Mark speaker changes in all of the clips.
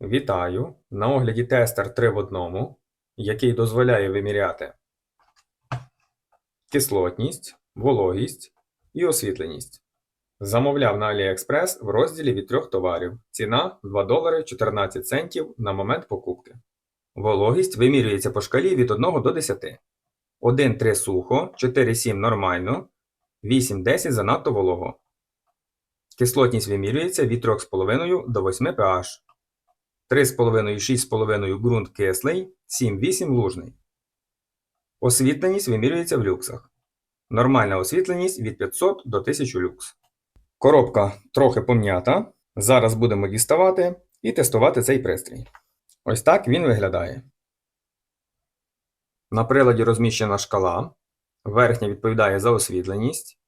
Speaker 1: Вітаю! На огляді тестер 3 в одному, який дозволяє виміряти кислотність, вологість і освітленість. Замовляв на AliExpress в розділі від трьох товарів. Ціна 2 долари 14 центів на момент покупки. Вологість вимірюється по шкалі від 1 до 10. 1-3 сухо, 4-7 нормально, 8-10 занадто волого. Кислотність вимірюється від 3,5 до 8 pH. 3,5-6,5 ґрунт кислий, 7-8 лужний. Освітленість вимірюється в люксах. Нормальна освітленість від 500 до 1000 люкс. Коробка трохи пом'ята. Зараз будемо діставати і тестувати цей пристрій. Ось так він виглядає. На приладі розміщена шкала. Верхня відповідає за освітленість,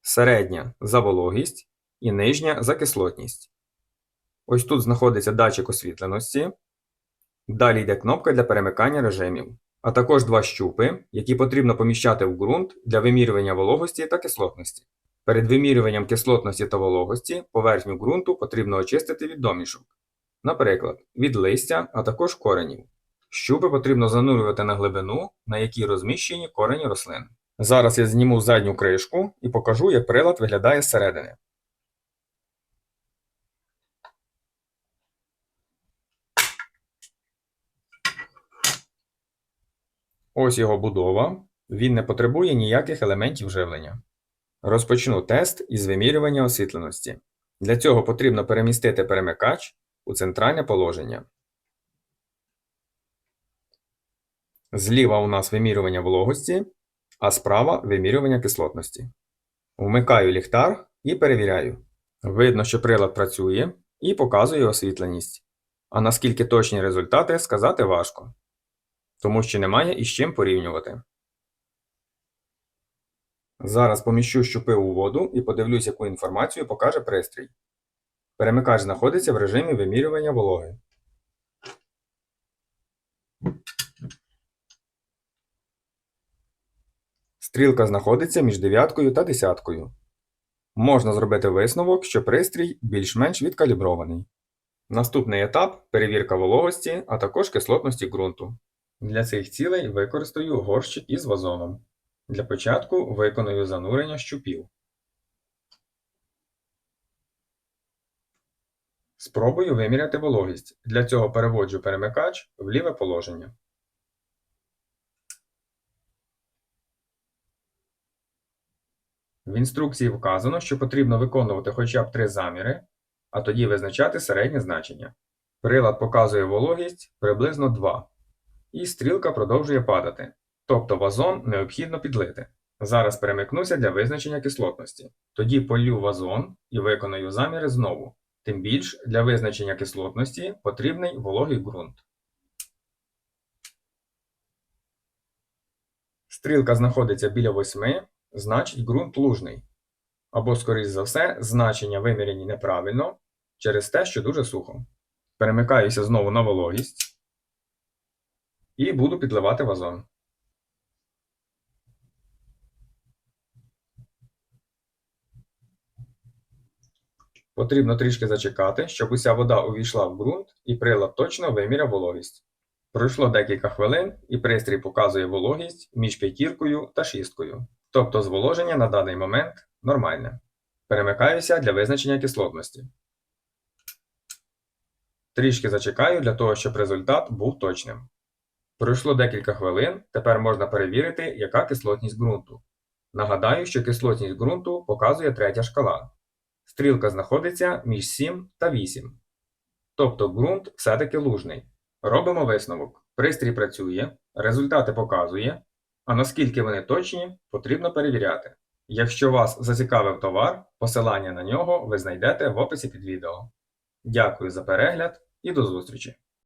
Speaker 1: середня за вологість і нижня за кислотність. Ось тут знаходиться датчик освітленості. Далі йде кнопка для перемикання режимів, а також два щупи, які потрібно поміщати в ґрунт для вимірювання вологості та кислотності. Перед вимірюванням кислотності та вологості поверхню ґрунту потрібно очистити від домішок, наприклад, від листя, а також коренів. Щупи потрібно занурювати на глибину, на якій розміщені корені рослин. Зараз я зніму задню кришку і покажу, як прилад виглядає зсередини. Ось його будова. Він не потребує ніяких елементів живлення. Розпочну тест із вимірювання освітленості. Для цього потрібно перемістити перемикач у центральне положення. Зліва у нас вимірювання вологості, а справа вимірювання кислотності. Вмикаю ліхтар і перевіряю. Видно, що прилад працює і показує освітленість. А наскільки точні результати сказати важко тому що немає із чим порівнювати. Зараз поміщу щупи у воду і подивлюсь, яку інформацію покаже пристрій. Перемикач знаходиться в режимі вимірювання вологи. Стрілка знаходиться між дев'яткою та десяткою. Можна зробити висновок, що пристрій більш-менш відкалібрований. Наступний етап перевірка вологості, а також кислотності ґрунту. Для цих цілей використаю горщик із вазоном. Для початку виконую занурення щупів. Спробую виміряти вологість. Для цього переводжу перемикач в ліве положення. В інструкції вказано, що потрібно виконувати хоча б три заміри, а тоді визначати середнє значення. Прилад показує вологість приблизно 2 і стрілка продовжує падати, тобто вазон необхідно підлити. Зараз перемикнуся для визначення кислотності. Тоді полю вазон і виконую заміри знову. Тим більш для визначення кислотності потрібний вологий ґрунт. Стрілка знаходиться біля 8, значить ґрунт лужний. Або, скоріш за все, значення виміряні неправильно через те, що дуже сухо. Перемикаюся знову на вологість. І буду підливати вазон. Потрібно трішки зачекати, щоб уся вода увійшла в ґрунт і прилад точно виміряв вологість. Пройшло декілька хвилин і пристрій показує вологість між п'ятіркою та шісткою. Тобто зволоження на даний момент нормальне. Перемикаюся для визначення кислотності. Трішки зачекаю для того, щоб результат був точним. Пройшло декілька хвилин, тепер можна перевірити, яка кислотність ґрунту. Нагадаю, що кислотність ґрунту показує третя шкала. Стрілка знаходиться між 7 та 8. Тобто ґрунт все-таки лужний. Робимо висновок. Пристрій працює, результати показує, а наскільки вони точні, потрібно перевіряти. Якщо вас зацікавив товар, посилання на нього ви знайдете в описі під відео. Дякую за перегляд і до зустрічі!